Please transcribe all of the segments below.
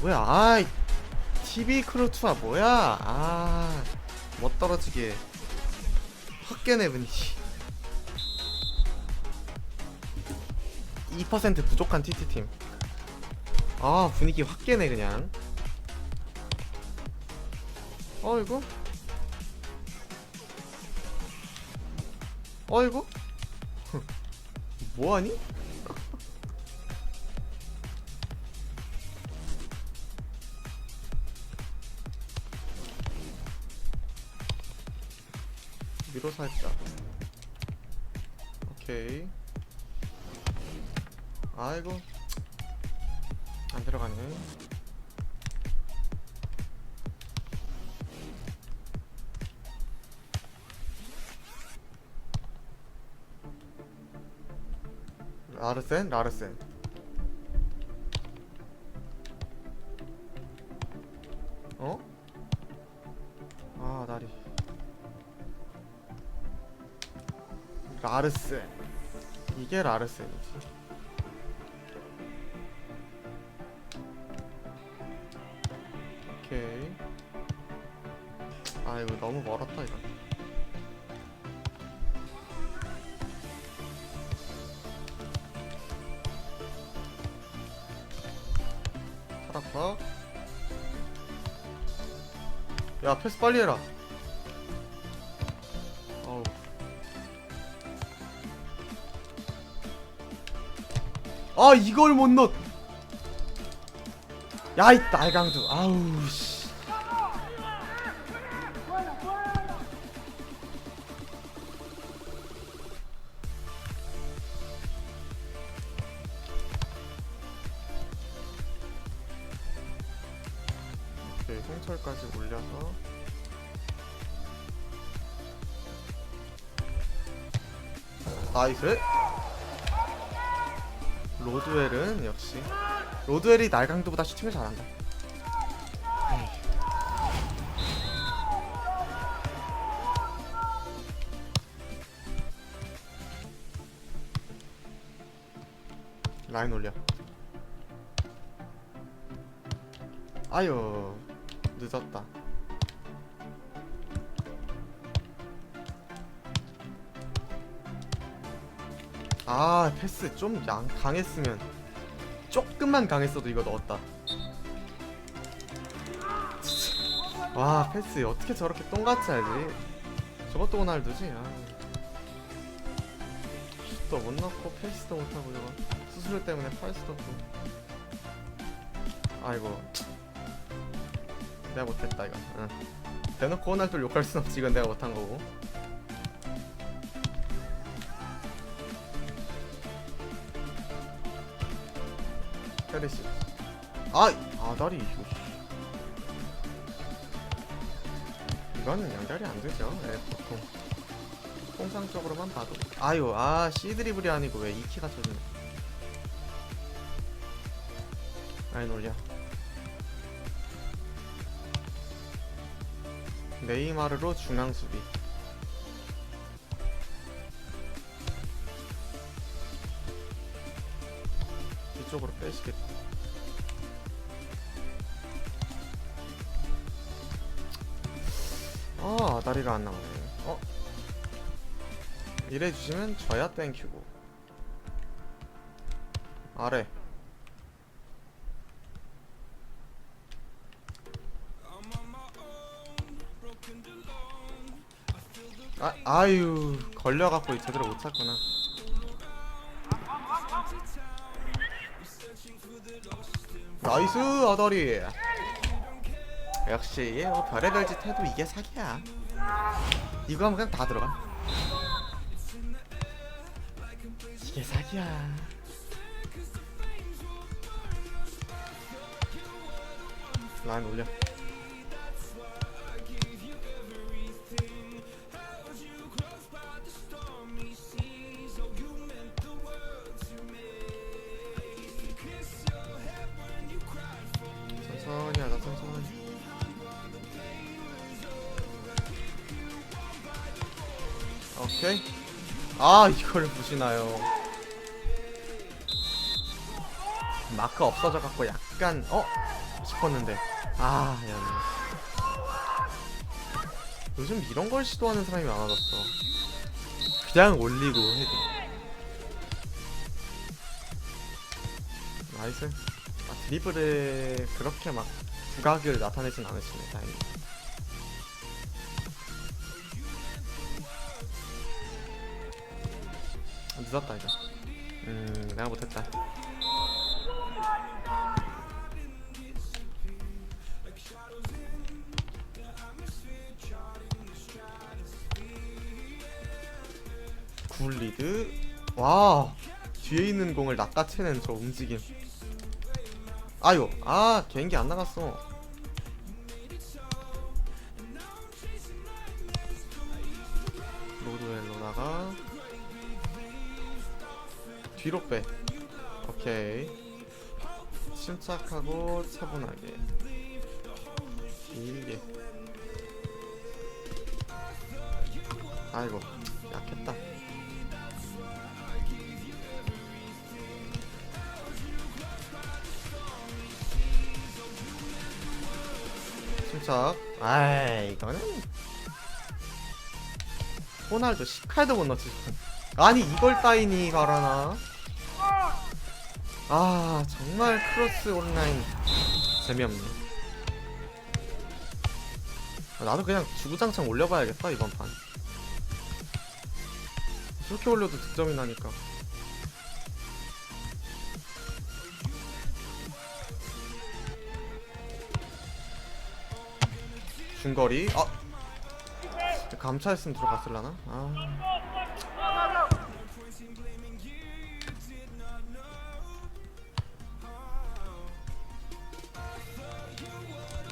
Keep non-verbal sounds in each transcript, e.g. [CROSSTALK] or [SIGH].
뭐야? 아이 TV 크루트가 뭐야? 아못 떨어지게. 확 깨네 분위기 2% 부족한 TT팀. 아 분위기 확 깨네 그냥. 어이구. 어이구. [LAUGHS] 뭐하니? 위로 살짝 오케이. 아이고. 안 들어가네. 라르센? 라르센. 어? 아 다리 라르센. 이게 라르센이지. 오케이. 아 이거 너무 멀었다 이거. 타락박 야 패스 빨리 해라 아 이걸 못 넣. 야이 날강두. 아우 씨. 오케이 홍철까지 올려서 나이스. 로드웰은 역시 로드웰이 날강도보다 슈팅을 잘한다. 라인 올려. 아유 늦었다. 아 패스. 좀 양, 강했으면. 조금만 강했어도 이거 넣었다. 와 패스. 어떻게 저렇게 똥같이 하지? 저것도 호날두지? 아. 슛도 못 넣고 패스도 못하고 저거. 수술 때문에 팔 수도 없고. 아이고. 내가 못했다 이거. 응. 대놓고 호날두를 욕할 순 없지. 이건 내가 못한 거고 페리시 아! 아 다리 이거. 이거는 연결이 안 되죠. 네, 보통. 통상적으로만 봐도. 아유 아 C드리블이 아니고 왜 이키가 쳐주네. 라인 올려. 네이마르로 중앙 수비 이쪽으로 빼시겠다 아 아다리가 안 나오네. 어? 이래 주시면 저야 땡큐고. 아래. 아, 아유 걸려갖고 제대로 못 찾구나 나이스 아다리. 역시 뭐 별의별 짓 해도 이게 사기야. 이거 하면 그냥 다 들어가. 이게 사기야. 라인 올려 아 이걸 보시나요? 마크 없어져 갖고 약간 어? 싶었는데. 아 야. 요즘 이런 걸 시도하는 사람이 많아졌어. 그냥 올리고 헤딩 나이스. 아, 드리블에 그렇게 막 두각을 나타내진 않으시네 다행히 늦었다 이거. 음 내가 못했다. 굴리드. 와 뒤에 있는 공을 낚아채는 저 움직임. 아유 아 개인기 안 나갔어. 로드웰로다가 뒤로 빼. 오케이. 침착하고 차분하게. 길게. 아이고 약했다. 침착. 아이 이거는. 호날두 10칼도 못 넣지 아니 이걸 따이니 가라나 아 정말 크로스 온라인 재미없네. 아, 나도 그냥 주구장창 올려봐야겠다 이번 판. 저렇게 올려도 득점이 나니까. 중거리 아! 감차했으면 들어갔을라나? 아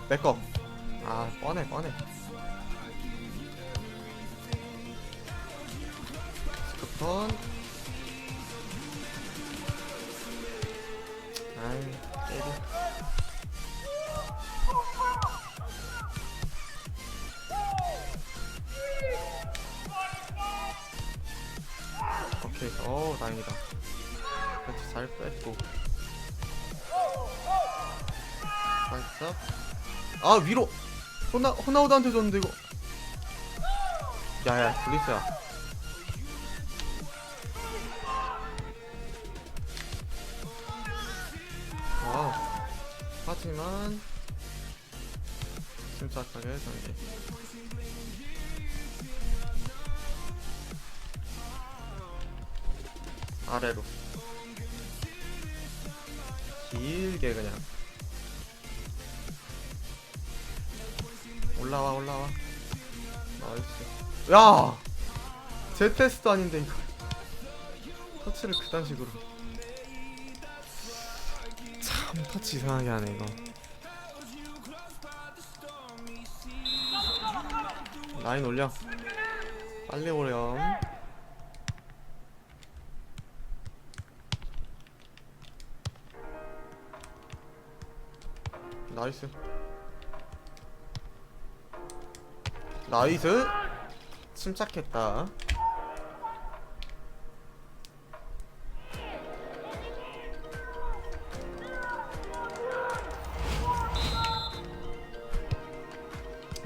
내꺼 아 뻔해 뻔해 스쿠턴 아이 때리 오케이. 어 다행이다. 그렇지 잘 뺐고. 살짝 아 위로. 호나 호나우드한테 줬는데 이거. 야야 블리스야. 와우 하지만 침착하게 전개 아래로. 길게 그냥 올라와 올라와. 나이스. 야! 제 테스트 아닌데 이거. 터치를 그딴 식으로. 참 터치 이상하게 하네 이거. 라인 올려. 빨리 오렴. 나이스 나이스. 침착했다.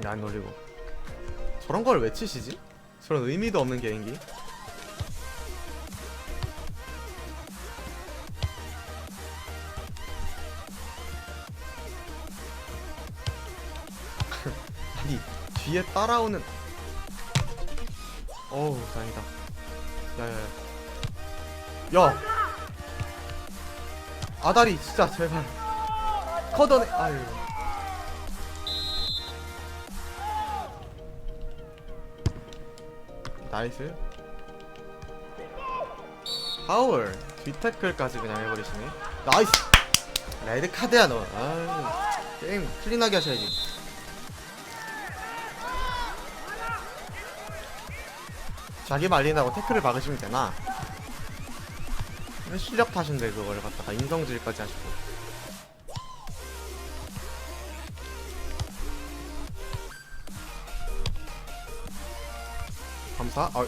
안 놀리고 저런 걸 왜 치시지? 저런 의미도 없는 개인기 뒤에 따라오는. 어우 다행이다. 야야야. 야! 아다리 진짜 제발. 커더네 아유. 나이스. 파울. 뒷태클까지 그냥 해버리시네. 나이스. 레드 카드야 너. 아유, 게임 클린하게 하셔야지 자기 말린다고 태클을 박으시면 되나? 왜 실력 탓인데 그걸 갖다가 인성질까지 하시고. 감사. 아.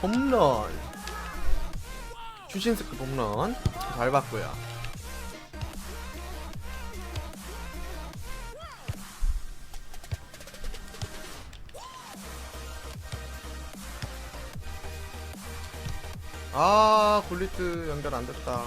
홈런. 추신스크 홈런. 잘 봤고요 아 굴리트 연결 안 됐다